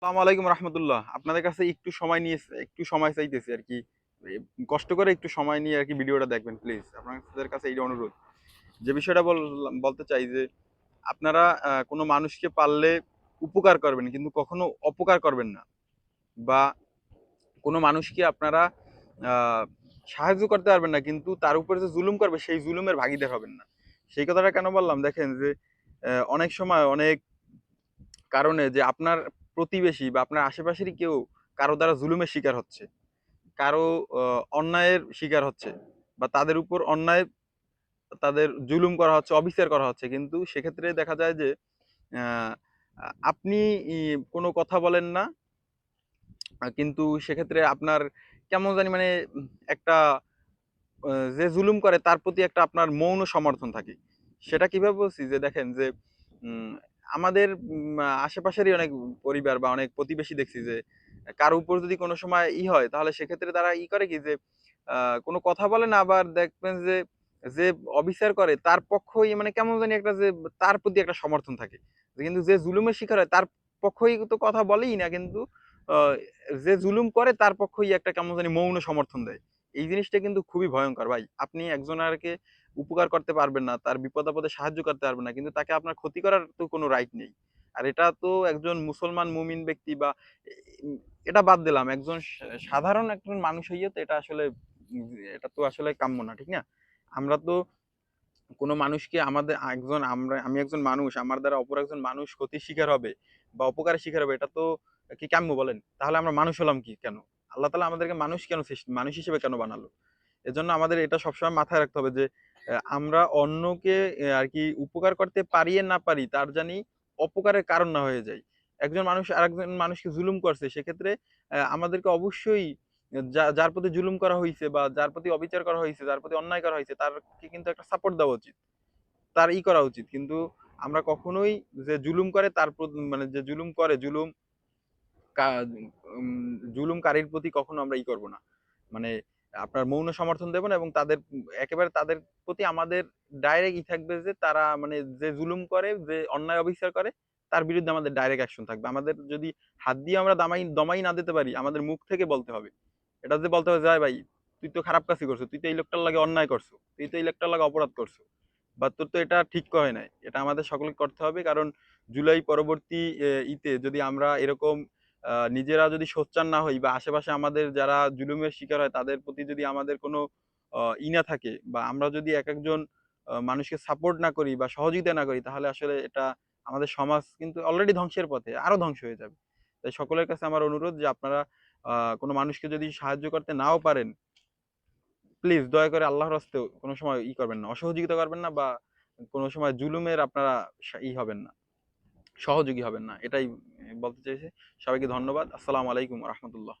আসসালামু আলাইকুম রহমতুল্লাহ। আপনাদের কাছে একটু সময় নিয়ে একটু সময় চাইতেছি আর কি। কষ্ট করে একটু সময় নিয়ে আর কি ভিডিওটা দেখবেন প্লিজ আপনাদের কাছে এই অনুরোধ। যে বিষয়টা বলতে চাই যে, আপনারা কোনো মানুষকে পারলে উপকার করবেন, কিন্তু কখনো অপকার করবেন না। বা কোনো মানুষকে আপনারা সাহায্য করতে পারবেন না, কিন্তু তার উপরে যে জুলুম করবে, সেই জুলুমের ভাগিদার হবেন না। সেই কথাটা কেন বললাম? দেখেন যে অনেক সময় অনেক কারণে যে আপনার প্রতিবেশী বা আপনার আশেপাশেরই কেউ কারও দ্বারা জুলুমের শিকার হচ্ছে, কারও অন্যায়ের শিকার হচ্ছে বা তাদের উপর অন্যায়, তাদের জুলুম করা হচ্ছে, অবিচার করা হচ্ছে, কিন্তু সেক্ষেত্রে দেখা যায় যে আপনি কোনো কথা বলেন না কিন্তু সেক্ষেত্রে আপনার কেমন জানি মানে একটা যে জুলুম করে তার প্রতি একটা আপনার মৌন সমর্থন থাকে। সেটা কীভাবে বলছি? যে দেখেন যে আমাদের আশেপাশেরই অনেক পরিবার বা অনেক প্রতিবেশী দেখছি যে, কারও উপর যদি কোনো সময় ই হয়, তাহলে সেক্ষেত্রে তারা ই করে কি যে কোনো কথা বলে না, আবার দেখবেন যে যে অবিচার করে, তার পক্ষই মানে কেমন জানি একটা যে, তার প্রতি একটা সমর্থন থাকে। কিন্তু যে জুলুমের শিকার হয়, তার পক্ষই তো কথা বলেই না, কিন্তু যে জুলুম করে, তার পক্ষই একটা কেমন জানি মৌন সমর্থন দেয়। এই জিনিসটা কিন্তু খুবই ভয়ঙ্কর ভাই, আপনি একজনারকে উপকার করতে পারবেন না, তার বিপদ আপদে সাহায্য করতে পারবেন না, কিন্তু তাকে আপনার ক্ষতি করার তো কোনো রাইট নেই। আর এটা তো একজন মুসলমান মুমিন ব্যক্তি বা এটা বাদ দিলাম, একজন সাধারণ একজন মানুষ হইয়ে তো এটা আসলে, এটা তো আসলে কাম্য না, ঠিক না? আমরা তো কোনো মানুষকে আমাদের একজন আমরা, আমি একজন মানুষ, আমার দ্বারা অপর একজন মানুষ ক্ষতির শিকার হবে বা অপকারের শিকার হবে, এটা তো কি কাম্য বলেন? তাহলে আমরা মানুষ হলাম কি কেন? আল্লাহ তালা আমাদেরকে মানুষ কেন মানুষ হিসেবে কেন বানালো? এজন্য আমাদের এটা সবসময় মাথায় রাখতে হবে যে আমরা অন্যকে আর কি উপকার করতে পারি না পারি, তার জানি অপকারের কারণ না হয়ে যায়। একজন মানুষ, আরেকজন মানুষকে জুলুম করছে, সেক্ষেত্রে আমাদেরকে অবশ্যই যার প্রতি জুলুম করা হয়েছে বা যার প্রতি অবিচার করা হয়েছে যার প্রতি অন্যায় করা হয়েছে তারকে কিন্তু একটা সাপোর্ট দেওয়া উচিত। তার ই করা উচিত। কিন্তু আমরা কখনোই যে জুলুম করে, তার মানে যে জুলুম করে, জুলুম জুলুমকারীর প্রতি কখনো আমরা ই করব না। মানে আপনার মৌন সমর্থন দেব না এবং তাদের, একেবারে তাদের প্রতি আমাদের ডাইরেক্ট ই থাকবে যে তারা মানে যে জুলুম করে, যে অন্যায় অবিচার করে, তার বিরুদ্ধে আমাদের ডাইরেক্ট অ্যাকশন থাকবে। আমাদের যদি হাত দিয়ে আমরা দামাই, দমাই না দিতে পারি, আমাদের মুখ থেকে বলতে হবে। এটা যে বলতে হবে যায় ভাই, তুই তো খারাপ কাজই করছ, তুই তো এই লোকটার লাগে অন্যায় করছ, তুই তো এই লোকটার লাগে অপরাধ করছ। বা তোর তো এটা ঠিক হয় নাই। এটা আমাদের সকলকে করতে হবে কারণ জুলাই পরবর্তী ইতে যদি আমরা এরকম নিজেরা যদি সোচ্চার না হই বা আশেপাশে আমাদের যারা জুলুমের শিকার হয়, তাদের প্রতি যদি আমাদের কোনো ই না থাকে বা আমরা যদি এক একজন মানুষকে সাপোর্ট না করি বা সহযোগিতা না করি, তাহলে আসলে এটা আমাদের সমাজ কিন্তু অলরেডি ধ্বংসের পথে, আরও ধ্বংস হয়ে যাবে। তাই সকলের কাছে আমার অনুরোধ যে আপনারা কোনো মানুষকে যদি সাহায্য করতে নাও পারেন প্লিজ দয়া করে আল্লাহর হস্তে কোনো সময় ই করবেন না, অসহযোগিতা করবেন না বা কোনো সময় জুলুমের আপনারা ই হবেন না। সহযোগী হবেন না এটাই বলতে চাইছি। সবাইকে ধন্যবাদ। আসসালামু আলাইকুম রহমতুল্লাহ।